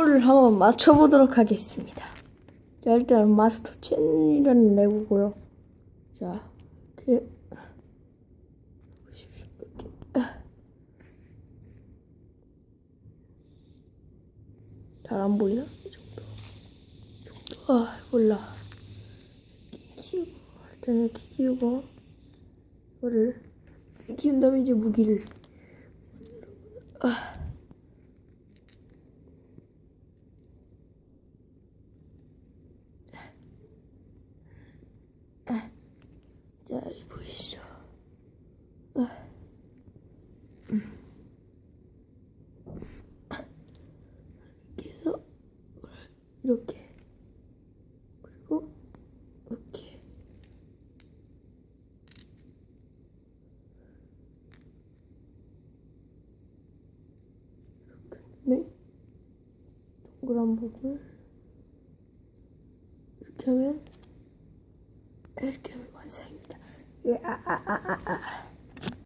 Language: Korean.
를 한번 맞춰보도록 하겠습니다. 자, 일단 마스터 첸이라는 레고고요. 자, 이렇게. 잘 안 보이나? 이 정도. 이 정도. 아, 몰라. 키우고, 일단 이렇게 키우고, 이거를 키운 다음에 이제 무기를. 아. 자, 이 보이시죠? 아. 음. 이렇게 해서 이렇게 그리고 이렇게 이렇게 네 동그란 부분을 이렇게 하면 이렇게 하면 완성입니다. 예, 아, 아, 아, 아, 아.